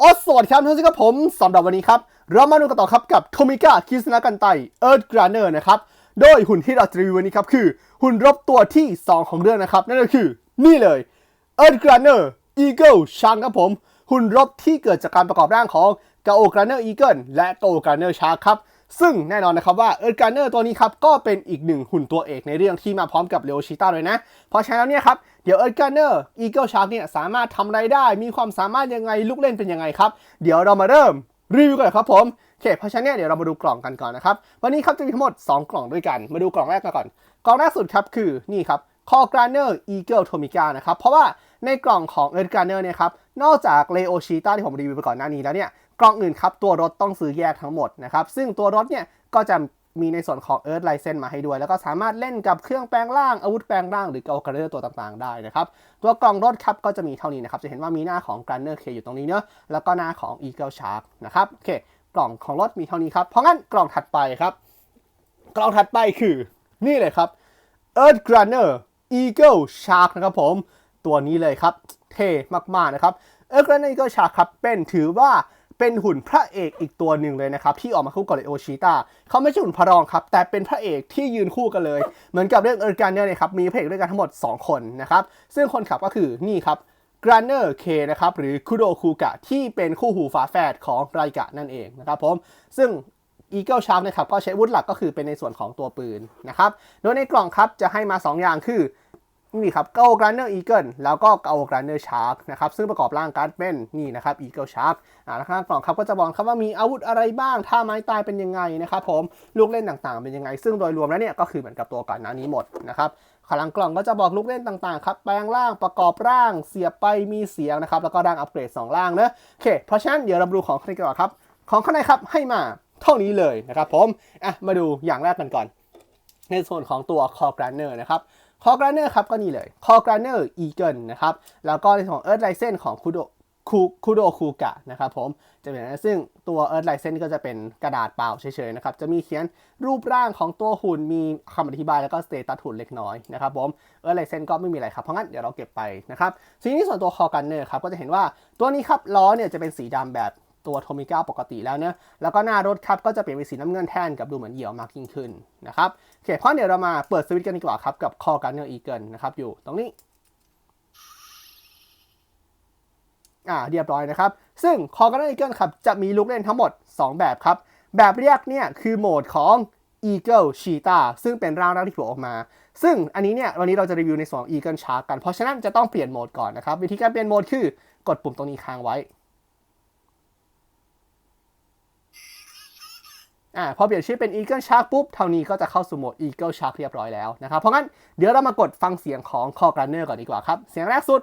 ออสสวัสดีครับท่านครับผมสำหรับวันนี้ครับ เรามาดูกันต่อครับกับโทมิก้าคิสนากันไตเอิร์ธกราเนอร์นะครับ โดยหุ่นที่เราจะรีวิววันนี้ครับคือ หุ่นรบตัวที่ 2 ของเรื่องนะครับ นั่นก็คือนี่เลยเอิร์ธกราเนอร์อีเกิลชางครับผม หุ่นรบที่เกิดจากการประกอบร่างของกาโอกราเนอร์อีเกิลและกาโอกราเนอร์ชาร์ครับ ซึ่งแน่นอนนะครับว่าเอิร์ธการ์เนอร์ตัวนี้ครับก็เป็นอีกหนึ่งหุ่นตัวเอกในเรื่องที่มาพร้อมกับเลโอชิต้าเลยนะ เพราะฉะนั้นแล้วเนี่ยครับเดี๋ยวเอิร์ธการ์เนอร์อีเกิลชาร์กเนี่ยสามารถทำอะไรได้ มีความสามารถยังไงลูกเล่นเป็นยังไงครับ เดี๋ยวเรามาเริ่มรีวิวกันเลยครับผมโอเคเพราะฉะนั้นเนี่ยเดี๋ยวเรามาดูกล่องกันก่อนนะครับวันนี้ครับจะมีทั้งหมด 2 กล่องด้วยกัน มาดูกล่องแรกกันก่อน กล่องแรกสุดครับคือนี่ครับคอ g r a n n e r Eagle Tomica นะครับเพราะว่าในกล่องของเอิร์ธการ์เนอร์เนี่ยครับนอกจากเลโอชิต้าที่ผมรีวิวไปก่อนหน้านี้แล้วเนี่ย กล่องอื่นครับ ตัวรถต้องซื้อแยกทั้งหมดนะครับ ซึ่งตัวรถเนี่ยก็จะมีในส่วนของ Earth License มาให้ด้วย แล้วก็สามารถเล่นกับเครื่องแปลงร่างอาวุธแปลงร่างหรือเกากระเรือตัวต่างๆได้นะครับ ตัวกล่องรถครับก็จะมีเท่านี้นะครับ จะเห็นว่ามีหน้าของ grunner K อยู่ตรงนี้เนอะแล้วก็หน้าของ Eagle Shark นะครับโอเคกล่องของรถมีเท่านี้ครับเพราะงั้นกล่องถัดไปครับ กล่องถัดไปคือ นี่เลยครับ Earth grunner Eagle Shark นะครับผมตัวนี้เลยครับ เท่มากๆนะครับ Earth grunner Eagle Shark ครับเป็นถือว่า เป็นหุ่นพระเอกอีกตัวหนึ่งเลยนะครับ ที่ออกมาคู่กับเลโอชิต้าเขาไม่ใช่หุ่นพระรองครับ แต่เป็นพระเอกที่ยืนคู่กันเลย เหมือนกับเรื่องเอิร์การเนอร์เนี่ยครับมีพระเอกด้วยกันทั้งหมด 2 คนนะครับ ซึ่งคนขับก็คือนี่ครับกรานเนอร์เคนะครับหรือคุโดคูกะที่เป็นคู่หูฝาแฝดของไรกะนั่นเองนะครับผมซึ่ง Eagle Shark นะครับก็ใช้วุธหลักก็คือเป็นในส่วนของตัวปืนนะครับโดยในกล่องครับจะให้มา 2 อย่างคือ นี่ครับเกากรนเนอร์อีเกิลแล้วก็เกากรนเนอร์ชาร์กนะครับซึ่งประกอบร่างการ์ดเป็นนี่นะครับอีเกิลชาร์กอ่าข้างกล่องครับก็จะบอกครับว่ามีอาวุธอะไรบ้างท่าไม้ตายเป็นยังไงนะครับผมลูกเล่นต่างๆ เป็นยังไง ซึ่งโดยรวมแล้วเนี่ยก็คือเหมือนกับตัวก่อนหน้านี้หมดนะครับข้างหลังกล่องก็จะบอกลูกเล่นต่างๆครับแปลงร่างประกอบร่างเสียบไปมีเสียงนะครับแล้วก็ร่างอัปเกรด 2 ร่างเนะโอเคเพราะฉะนั้นเดี๋ยวเราดูของข้างในก่อนครับของข้างในครับให้มาเท่านี้เลยนะครับผมอะมาดูอย่างแรกกันก่อน ในส่วนของตัวคอกรนเนอร์นะครับ คอกรานเนอร์ครับก็นี่เลยคอกรานเนอร์อีเกิลนะครับแล้วก็ในของเอิร์ธไลเซนของคุโดคูคุโดคูกะนะครับผมจะเป็นนะซึ่งตัวเอิร์ธไลเซนก็จะเป็นกระดาษเปล่าเฉยๆนะครับจะมีเขียนรูปร่างของตัวหุ่นมีคำอธิบายแล้วก็สเตตัสหุ่นเล็กน้อยนะครับผมเอิร์ธไลเซนก็ไม่มีอะไรครับเพราะงั้นเดี๋ยวเราเก็บไปนะครับทีนี้ส่วนตัวคอกันเนอร์ครับก็จะเห็นว่าตัวนี้ครับล้อเนี่ยจะเป็นสีดำแบบ ตัวโทมิก้าปกติแล้วเนะแล้วก็หน้ารถครับก็จะเปลี่ยนเป็นสีน้ำเงินแทนกับดูเหมือนเหี่ยวมากยิ่งขึ้นนะครับโอเคเพราะเดี๋ยวเรามาเปิดสวิตช์กันดีกว่าครับกับ Call Gunner Eagle นะครับอยู่ตรงนี้อ่าเรียบร้อยนะครับ ซึ่ง Call Gunner Eagle ครับจะมีลูกเล่นทั้งหมด 2 แบบครับ แบบแรกเนี่ยคือโหมดของ Eagle Cheetah ซึ่งเป็นร่างแรกที่โผล่ออกมา ซึ่งอันนี้เนี่ยวันนี้เราจะรีวิวในส่วน Eagle Shark กัน เพราะฉะนั้นจะต้องเปลี่ยนโหมดก่อนนะครับ วิธีการเปลี่ยนโหมดคือกดปุ่มตรงนี้ค้างไว้ อ่าพอเปลี่ยนชื่อเป็น Eagle Shark ปุ๊บเท่านี้ก็จะเข้าสู่โหมด Eagle Shark เรียบร้อยแล้วนะครับ เพราะงั้นเดี๋ยวเรามากดฟังเสียงของ Call Gunner ก่อนดีกว่าครับ เสียงแรกสุด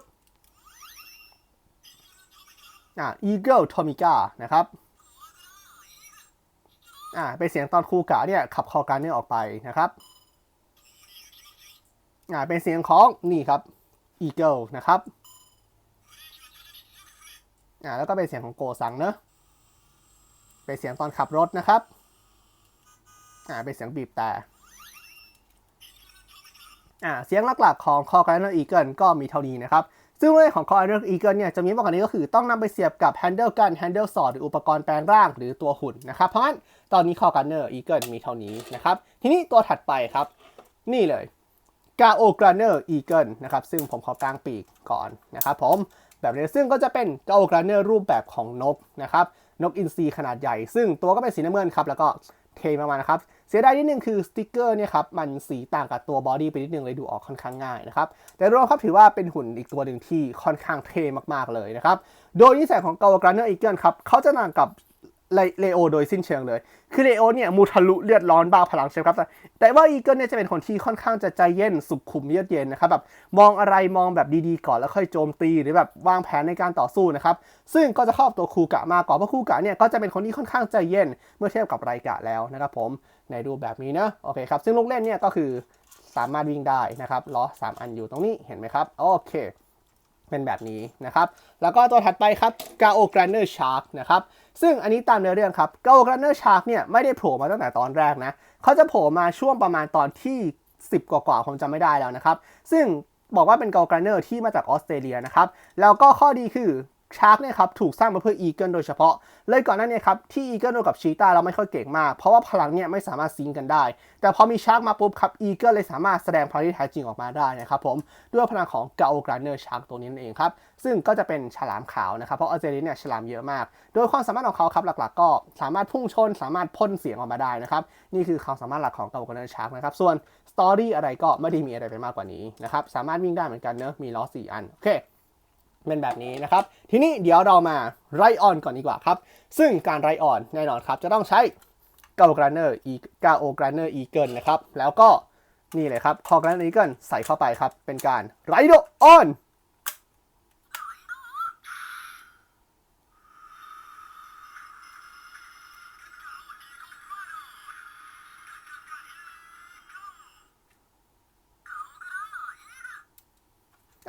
อ่า Eagle Tomica นะครับอ่าเป็นเสียงตอนคูกะเนี่ยขับ Call Gunner ออกไปนะครับอ่าเป็นเสียงของนี่ครับ Eagle นะครับอ่าแล้วก็เป็นเสียงของโกซังเนอะเป็นเสียงตอนขับรถนะครับ อ่าเป็นเสียงบีบแต่อ่าเสียงหลักๆของ Call Gunner Eagle ก็มีเท่านี้นะครับ ซึ่งเรื่องของ Call Gunner Eagle เนี่ยจะมีมากกว่านี้ก็คือต้องนำไปเสียบกับ Handle Gun Handle Sword หรืออุปกรณ์แปลงร่างหรือตัวหุ่นนะครับ เพราะงั้นตอนนี้ Call Gunner Eagle มีเท่านี้นะครับ ทีนี้ตัวถัดไปครับ นี่เลยกาโอกราเนอร์อีเกิลนะครับซึ่งผมขอกลางปีกก่อนนะครับผมแบบนี้ซึ่งก็จะเป็นกาโอกราเนอร์รูปแบบของนกนะครับนกอินทรีขนาดใหญ่ ซึ่งตัวก็เป็นสีน้ำเงินครับแล้วก็ เทมากๆนะครับ เสียดายนิดนึงคือสติกเกอร์เนี่ยครับ มันสีต่างกับตัวบอดี้ไปนิดนึงเลยดูออกค่อนข้างง่ายนะครับ แต่รวมครับถือว่าเป็นหุ่นอีกตัวหนึ่งที่ค่อนข้างเท่มากๆเลยนะครับ โดยนิสัยของเกาวกราเนอร์อีเกิลครับเขาจะต่างกับ เลโอโดยสิ้นเชิงเลย คือเลโอเนี่ยมูทะลุเลือดร้อนบ้าพลังใช่ไหมครับแต่แต่ว่าอีเกิลเนี่ยจะเป็นคนที่ค่อนข้างจะใจเย็นสุขุมเยือกเย็นนะครับแบบมองอะไรมองแบบดีๆก่อนแล้วค่อยโจมตีหรือแบบวางแผนในการต่อสู้นะครับ ซึ่งก็จะเข้ากับตัวคูกะมากกว่าเพราะคูกะเนี่ยก็จะเป็นคนที่ค่อนข้างใจเย็นเมื่อเทียบกับไรกะแล้วนะครับผมในรูปแบบนี้นะโอเคครับซึ่งลูกเล่นเนี่ยก็คือสามารถวิ่งได้นะครับล้อ3 อันอยู่ตรงนี้เห็นไหมครับโอเค เป็นแบบนี้นะครับ แล้วก็ตัวถัดไปครับกาโอแกรนเนอร์ชาร์กนะครับ ซึ่งอันนี้ตามในเรื่องครับกาโอแกรนเนอร์ชาร์กเนี่ยไม่ได้โผล่มาตั้งแต่ตอนแรกนะเขาจะโผล่มาช่วงประมาณตอนที่ 10 กว่าๆผมจำไม่ได้แล้วนะครับ ซึ่งบอกว่าเป็นกาโอแกรนเนอร์ที่มาจากออสเตรเลียนะครับ แล้วก็ข้อดีคือ ชาร์กเนี่ยครับถูกสร้างมาเพื่ออีเกิลโดยเฉพาะ เลยก่อนหน้านี้ครับที่อีเกิลโดกับชีตาเราไม่ค่อยเก่งมาก เพราะว่าพลังเนี่ยไม่สามารถซิงกันได้ แต่พอมีชาร์กมาปุ๊บครับอีเกิลเลยสามารถแสดงพลังที่แท้จริงออกมาได้นะครับผมด้วยพลังของกาโอกราเนอร์ชาร์กตัวนี้นั่นเองครับซึ่งก็จะเป็นฉลามขาวนะครับเพราะออเจลินเนี่ยฉลามเยอะมาก โดยความสามารถของเขาครับหลักๆ ก็สามารถพุ่งชน สามารถพ่นเสียงออกมาได้นะครับนี่คือความสามารถหลักของกาโอกราเนอร์ชาร์กนะครับส่วนสตอรี่อะไรก็ไม่ได้มีอะไรไปมากกว่านี้นะครับสามารถวิ่งได้เหมือนกันเนอะมีล้อสี่อันโอเค เป็นแบบนี้นะครับ ทีนี้เดี๋ยวเรามาไรออนก่อนดีกว่าครับ ซึ่งการไรออนแน่นอนครับ จะต้องใช้กาโอกราเนอร์อีกาโอกราเนอร์อีเกิลนะครับ แล้วก็นี่เลยครับคอกราเนอร์อีเกิลใส่เข้าไปครับ เป็นการไรโดออน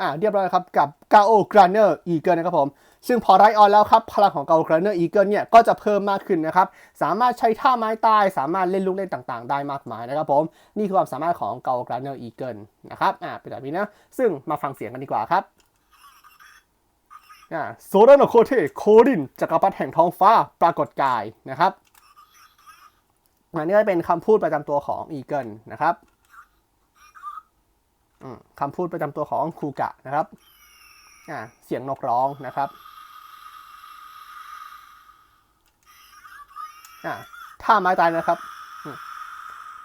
อ่าเรียบร้อยครับกับ g a o g r a n e r Eagle นะครับผม ซึ่งพอไรออนแล้วครับ พลังของ g a o g r a n e r Eagle เกิลเนี่ยก็จะเพิ่มมากขึ้นนะครับ สามารถใช้ท่าไม้ตาย สามารถเล่นลูกเล่นต่างๆ ได้มากมายนะครับผม นี่คือความสามารถของ g a o g r a n e r Eagle นะครับอ่าเป็นแบบนี้นะ ซึ่งมาฟังเสียงกันดีกว่าครับอ่าโซดานโคเทโคดินจักรพรรดิแห่งท้องฟ้าปรากฏกายนะครับอันนี้ก็เป็นคำพูดประจำตัวของ Eagle นะครับ คำพูดประจำตัวของคูกะนะครับอ่าเสียงนกร้องนะครับอ่าท่าไม้ตายนะครับ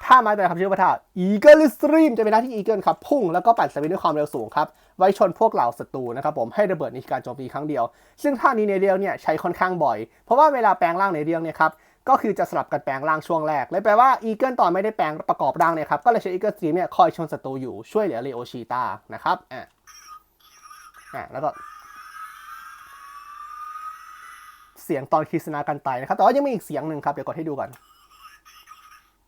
ท่าไม้ตายครับชื่อว่าท่า Eagle Stream จะเป็นหน้าที่ Eagle ครับ พุ่งแล้วก็ปั่นสวินด้วยความเร็วสูงครับ ไว้ชนพวกเหล่าศัตรูนะครับผมให้ระเบิดในการโจมตีครั้งเดียว ซึ่งท่านี้ในเรียลเนี่ยใช้ค่อนข้างบ่อย เพราะว่าเวลาแปลงร่างในเรียลเนี่ยครับ ก็คือจะสลับกันแปลงร่างช่วงแรก เลยแปลว่าอีเกิลตอนไม่ได้แปลงประกอบร่างเนี่ยครับ ก็เลยใช้อีเกิลสตรีมเนี่ยคอยชนศัตรูอยู่ช่วยเหลือเลโอชีตานะครับอะอะแล้วก็เสียงตอนคิสนากันไตนะครับ แต่ว่ายังมีอีกเสียงหนึ่งครับ เดี๋ยวกดให้ดูก่อน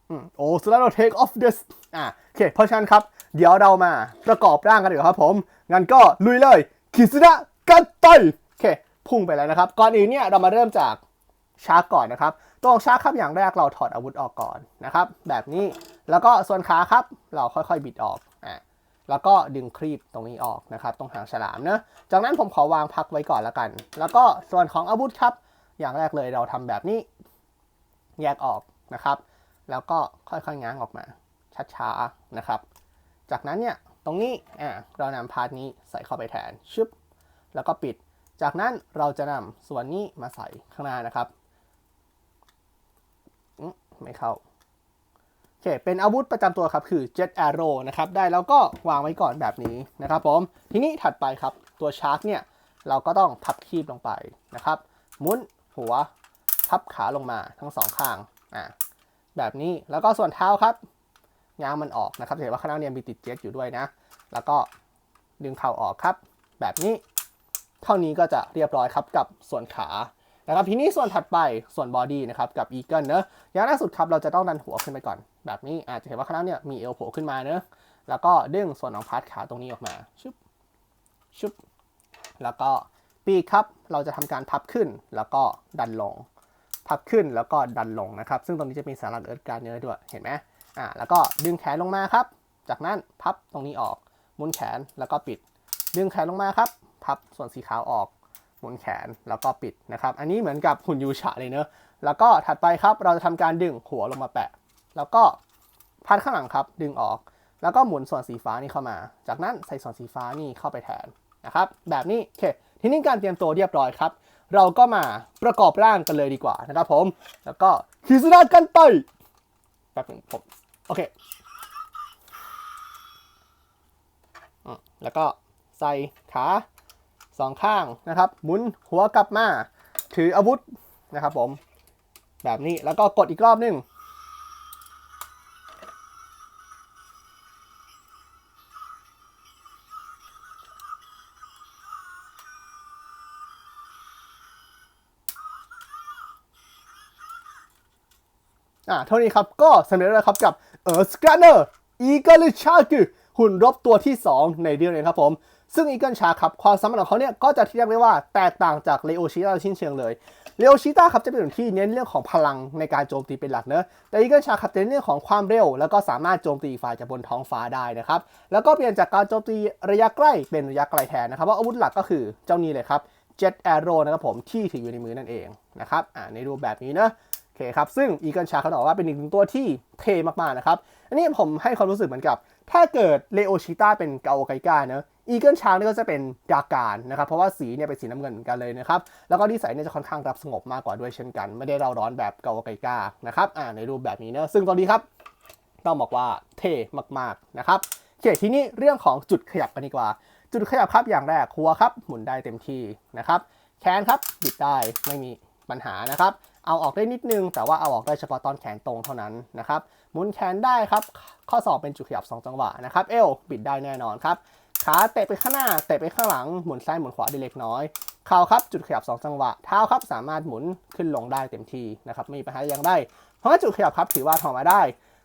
อืมโอ้สุดแล้วเรา take off this อะโอเคเพราะฉะนั้นครับ เดี๋ยวเรามาประกอบร่างกันเดี๋ยวครับผม งั้นก็ลุยเลยคิสนากันไตโอเค พุ่งไปแล้วนะครับ ก่อนอื่นเนี่ยเรามาเริ่มจากชาร์กก่อนนะครับ ตรงชาร์กครับอย่างแรกเราถอดอาวุธออกก่อนนะครับ แบบนี้แล้วก็ส่วนขาครับ เราค่อยๆบิดออกอะแล้วก็ดึงครีบตรงนี้ออกนะครับตรงหางฉลามเนะจากนั้นผมขอวางพักไว้ก่อนแล้วกัน แล้วก็ส่วนของอาวุธครับ อย่างแรกเลยเราทำแบบนี้ แยกออกนะครับ แล้วก็ค่อยๆง้างออกมาช้าๆนะครับ จากนั้นเนี่ยตรงนี้อะเรานำพาร์ทนี้ใส่เข้าไปแทนชึบแล้วก็ปิด จากนั้นเราจะนำส่วนนี้มาใส่ข้างหน้านะครับ ไม่เข้าโอเคเป็นอาวุธประจำตัวครับคือ Jet Arrow นะครับได้แล้วก็วางไว้ก่อนแบบนี้นะครับผมทีนี้ถัดไปครับตัวชาร์กเนี่ยเราก็ต้องพับคีบลงไปนะครับมุนหัวพับขาลงมาทั้งสองข้างอ่าแบบนี้แล้วก็ส่วนเท้าครับง้างมันออกนะครับเห็นว่าข้างหน้าเนี่ยมีติดเจ็ตอยู่ด้วยนะ แล้วก็ดึงเข่าออกครับ แบบนี้ เท่านี้ก็จะเรียบร้อยครับกับส่วนขา นะครับทีนี้ส่วนถัดไปส่วนบอดี้นะครับกับอีเกิลเนอะอย่างล่าสุดครับเราจะต้องดันหัวขึ้นไปก่อน แบบนี้อาจจะเห็นว่าข้างล่างเนี่ยมีเอวโผล่ขึ้นมาเนอะแล้วก็ดึงส่วนของพาร์ทขาตรงนี้ออกมาชุบชุบแล้วก็ปีกครับเราจะทำการพับขึ้นแล้วก็ดันลง พับขึ้นแล้วก็ดันลงนะครับ ซึ่งตรงนี้จะมีสารักเอิร์ธการเนื้อด้วยเห็นไหมอ่าแล้วก็ดึงแขนลงมาครับ จากนั้นพับตรงนี้ออก มุนแขนแล้วก็ปิด ดึงแขนลงมาครับ พับส่วนสีขาวออก หมุนแขนแล้วก็ปิดนะครับ อันนี้เหมือนกับหุ่นยูชะเลยเนอะแล้วก็ถัดไปครับเราจะทำการดึงหัวลงมาแปะ แล้วก็พันข้างหลังครับดึงออก แล้วก็หมุนส่วนสีฟ้านี่เข้ามา จากนั้นใส่ส่วนสีฟ้านี่เข้าไปแทนนะครับ แบบนี้โอเคทีนี้การเตรียมตัวเรียบร้อยครับ เราก็มาประกอบร่างกันเลยดีกว่านะครับผม แล้วก็คิสนากันไตแป๊บนึงผมโอเคอแล้วก็ใส่ขา สองข้างนะครับ หมุนหัวกลับมา ถืออาวุธนะครับผม แบบนี้แล้วก็กดอีกรอบหนึงอ่าเท่านี้ครับ ก็สำเร็จแล้วนะครับกับเออสแกนเนอร์อีกิลชาคือ หุ่นรบตัวที่ 2 ในเรื่องนี้ครับผม ซึ่งอีเกิลชาครับความสามารถของเขาเนี่ยก็จะเรียกได้ว่าแตกต่างจากเลโอชิต้าชิ้นเชิงเลยเลโอชิต้าครับจะเป็นหุ่นที่เน้นเรื่องของพลังในการโจมตีเป็นหลักเนอะแต่อีเกิลชาครับเน้นเรื่องของความเร็ว แล้วก็สามารถโจมตีฝ่ายจากบนท้องฟ้าได้นะครับแล้วก็เปลี่ยนจากการโจมตีระยะใกล้เป็นระยะไกลแทนนะครับว่าอาวุธหลักก็คือเจ้านี้เลยครับ Jet Arrow นะครับผมที่ถืออยู่ในมือนั่นเองนะครับอ่าในรูปแบบนี้เนอะโอเคครับซึ่ง Eagle Shark เขาบอกว่าเป็นอีกหนึ่งตัวที่เท่มากๆนะครับอันนี้ผมให้ความรู้สึกเหมือนกับ ถ้าเกิดเลโอชิต้าเป็นเกาไกก้าเนอะอีเกิลช้าร์นี่ก็จะเป็นดาการนะครับ เพราะว่าสีเนี่ยเป็นสีน้ำเงินเหมือนกันเลยนะครับ แล้วก็นิสัยเนี่ยจะค่อนข้างรับสงบมากกว่าด้วยเช่นกัน ไม่ได้เราร้อนแบบเกาไกก้านะครับอ่าในรูปแบบนี้เนอะซึ่งตอนนี้ครับต้องบอกว่าเท่มากๆนะครับโอเคทีนี้เรื่องของจุดขยับกันดีกว่า จุดขยับครับอย่างแรกหัวครับหมุนได้เต็มที่นะครับแขนครับบิดได้ไม่มี ปัญหานะครับ เอาออกได้นิดนึง แต่ว่าเอาออกได้เฉพาะตอนแขนตรงเท่านั้นนะครับหมุนแขนได้ครับ ข้อศอกเป็นจุดขยับ 2 จังหวะนะครับ เอวบิดได้แน่นอนครับ ขาเตะไปข้างหน้า เตะไปข้างหลัง หมุนซ้ายหมุนขวาได้เล็กน้อย เข่าครับจุดขยับ 2 จังหวะ เท้าครับสามารถหมุนขึ้นลงได้เต็มที่นะครับ ไม่มีปัญหาอย่างใดเพราะว่าจุดขยับครับถือว่าทำมาได้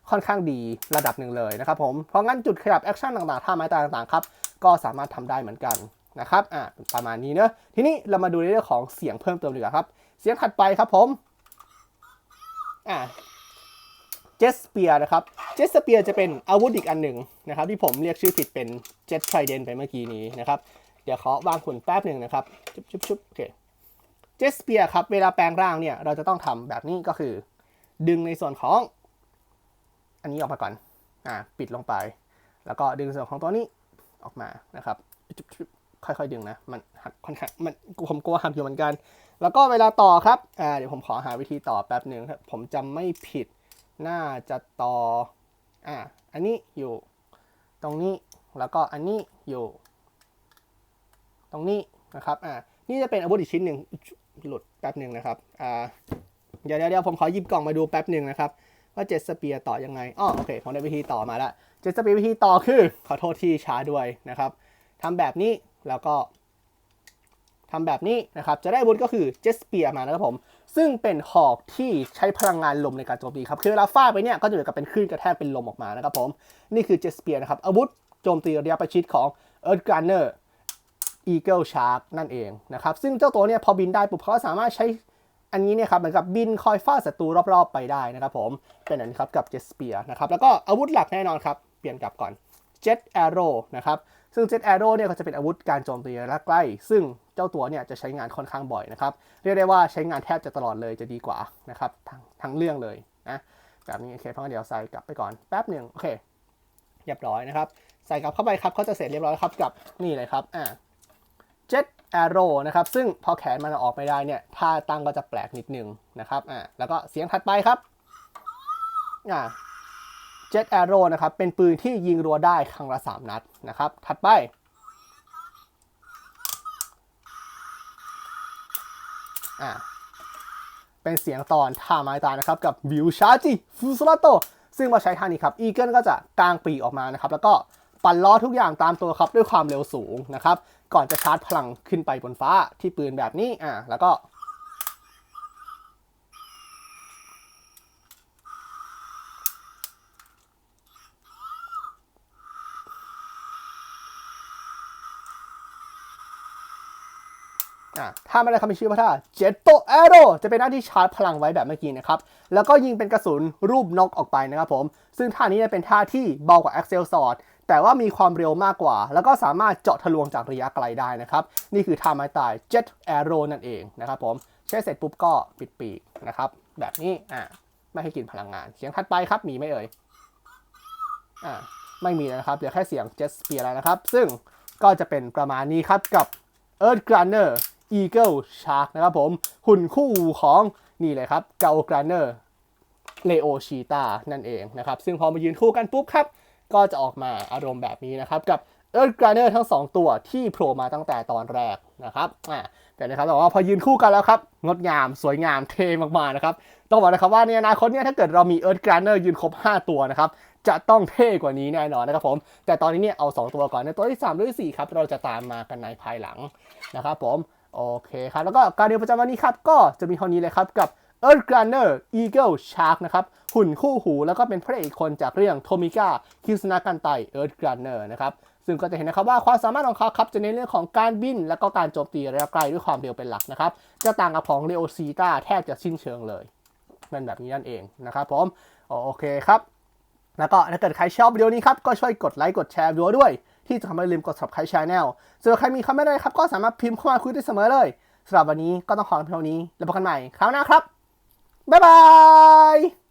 ค่อนข้างดีระดับหนึ่งเลยนะครับผม เพราะงั้นจุดขยับแอคชั่นต่างๆ ท่าไม้ตายต่างๆครับ ก็สามารถทำได้เหมือนกันนะครับ อ่าประมาณนี้เนอะทีนี้เรามาดูในเรื่องของเสียงเพิ่มเติมดีกว่าครับ เสียงถัดไปครับผมอ่าเจสเปียนะครับ เจสเปียจะเป็นอาวุธอีกอันหนึ่งนะครับ ที่ผมเรียกชื่อผิดเป็นเจสไทรเดนไปเมื่อกี้นี้นะครับ เดี๋ยวขอวางขุนแป๊บหนึ่งนะครับ ชุบชุบชุบโอเค เจสเปียครับ เวลาแปลงร่างเนี่ย เราจะต้องทำแบบนี้ก็คือ ดึงในส่วนของ อันนี้ออกมาก่อน อ่า ปิดลงไป แล้วก็ดึงส่วนของตัวนี้ออกมานะครับชุบชุบค่อยๆดึงนะ มันหักค่อนข้างมันผมกลัวหักอยู่เหมือนกัน แล้วก็เวลาต่อครับอ่าเดี๋ยวผมขอหาวิธีต่อแป๊บหนึ่งครับ ผมจำไม่ผิด น่าจะต่อ อ่า อันนี้อยู่ ตรงนี้ แล้วก็อันนี้อยู่ ตรงนี้นะครับ อ่า นี่จะเป็นอาวุธอีกชิ้นหนึ่งหลุดแป๊บหนึ่งนะครับ อ่า เดี๋ยวเดี๋ยวผมขอหยิบกล่องมาดูแป๊บหนึ่งนะครับ ว่าเจ็ตสเปียร์ต่อยังไงอ๋อโอเค ผมได้วิธีต่อมาแล้วเจ็ตสเปียร์วิธีต่อคือ ขอโทษที่ช้าด้วยนะครับทำแบบนี้แล้วก็ ทำแบบนี้นะครับจะได้วุธก็คือเจสเปียร์มานะครับผม ซึ่งเป็นหอกที่ใช้พลังงานลมในการโจมตีครับคือเวลาฟาดไปเนี่ยก็จะเหมือนกับเป็นคลื่นกระแทกเป็นลมออกมานะครับผมนี่คือเจสเปียร์นะครับอาวุธโจมตีระยะประชิดของ Earth Gunner Eagle Shark นั่นเองนะครับซึ่งเจ้าตัวเนี่ยพอบินได้ปุ๊บเขาก็สามารถใช้อันนี้เนี่ยครับเหมือนกับบินคอยฟาดศัตรูรอบๆ ไปได้นะครับผมเป็นอันนี้ครับกับ Jet Spear นะครับแล้วก็อาวุธหลักแน่นอนครับเปลี่ยนกลับก่อน Jet Arrow นะครับซึ่ง Jet Arrow เนี่ยก็จะเป็นอาวุธการโจมตีระยะใกล้ ซึ่ง เจ้าตัวเนี่ยจะใช้งานค่อนข้างบ่อยนะครับ เรียกได้ว่าใช้งานแทบจะตลอดเลยจะดีกว่านะครับทั้งทั้งเรื่องเลยนะแบบนี้โอเคเพราะงั้นเดี๋ยวใส่กลับไปก่อนแป๊บหนึ่งโอเคเรียบร้อยนะครับ ใส่กลับเข้าไปครับก็จะเสร็จเรียบร้อยครับกับนี่เลยครับอ่า Jet Arrow นะครับ ซึ่งพอแขนมันออกไม่ได้เนี่ยท่าตั้งก็จะแปลกนิดนึงนะครับอ่าแล้วก็เสียงถัดไปครับอ่า Jet Arrow นะครับเป็นปืนที่ยิงรัวได้ครั้งละ 3 นัดนะครับ ถัดไป อ่าเป็นเสียงตอนท่าไม้ตายนะครับกับวิวชาจิฟูสลาโตซึ่งมาใช้ท่านี้ครับอีเกิลก็จะกางปีออกมานะครับ แล้วก็ปั่นล้อทุกอย่างตามตัวครับด้วยความเร็วสูงนะครับ ก่อนจะชาร์จพลังขึ้นไปบนฟ้าที่ปืนแบบนี้อ่าแล้วก็ ถ้าไม่ได้คำชื่อว่าถ้าเจ็ตโตแอโรจะเป็นหน้าที่ชาร์จพลังไว้แบบเมื่อกี้นะครับ แล้วก็ยิงเป็นกระสุนรูปนกออกไปนะครับผม ซึ่งท่านี้เนี่ยเป็นท่าที่เบากว่า Axel Sword แต่ว่ามีความเร็วมากกว่า แล้วก็สามารถเจาะทะลวงจากระยะไกลได้นะครับ นี่คือท่าไม้ตาย Jet Arrow นั่นเองนะครับผมใช้เสร็จปุ๊บก็ปิดปีกนะครับ แบบนี้อะไม่ให้กินพลังงาน เสียงถัดไปครับมีไหมเอ่ยอ่าไม่มีนะครับเหลือแค่เสียง Jet Spear แล้วนะครับ ซึ่งก็จะเป็นประมาณนี้ครับกับ Earth Gunner Eagle Shark นะครับผม หุ่นคู่ของนี่เลยครับ g a l g r a n n e r Leo Cheetah นั่นเองนะครับ ซึ่งพอมายืนคู่กันปุ๊บครับ ก็จะออกมาอารมณ์แบบนี้นะครับ กับ Earth Gunner ทั้ง 2 ตัวที่โผล่มาตั้งแต่ตอนแรกนะครับอ่าแต่นะครับแต่ว่าพอยืนคู่กันแล้วครับ งดงามสวยงามเท่มากๆนะครับ ต้องบอกนะครับว่าในอนาคตเนี่ยถ้าเกิดเรามี Earth Gunner ยืนครบ 5 ตัวนะครับจะต้องเท่กว่านี้แน่นอนนะครับผม แต่ตอนนี้เนี่ยเอา 2 ตัวก่อนในตัวที่3ตัวที่4ครับเราจะตามมากันในภายหลังนะครับผม โอเคครับ แล้วก็การเรียนประจำวันนี้ครับ ก็จะมีเท่านี้เลยครับกับ Earth Gunner Eagle Shark นะครับ หุ่นคู่หูแล้วก็เป็นพระเอกคนจากเรื่องโทมิก้าคิสนากันไต Earth Gunner นะครับ ซึ่งก็จะเห็นนะครับว่าความสามารถของเขาครับ จะในเรื่องของการบิน แล้วก็การโจมตีระยะไกลด้วยความเร็วเป็นหลักนะครับ จะต่างกับของ Leo c e t a แทบจะสิ้นเชิงเลยเป็นแบบนี้นั่นเองนะครับผมโอเคครับ แล้วก็ถ้าเกิดใครชอบวิดีโอนี้ครับก็ช่วยกดไลค์กดแชร์วิดีโอด้วย ที่จะทำให้ลืมกด subscribe channel ส่วนใครมีคอมเมนต์อะไรครับ ก็สามารถพิมพ์เข้ามาคุยได้เสมอเลยสำหรับวันนี้ก็ต้องขอเพียงเท่านี้แล้วพบกันใหม่คราวหน้าครับบ๊ายบาย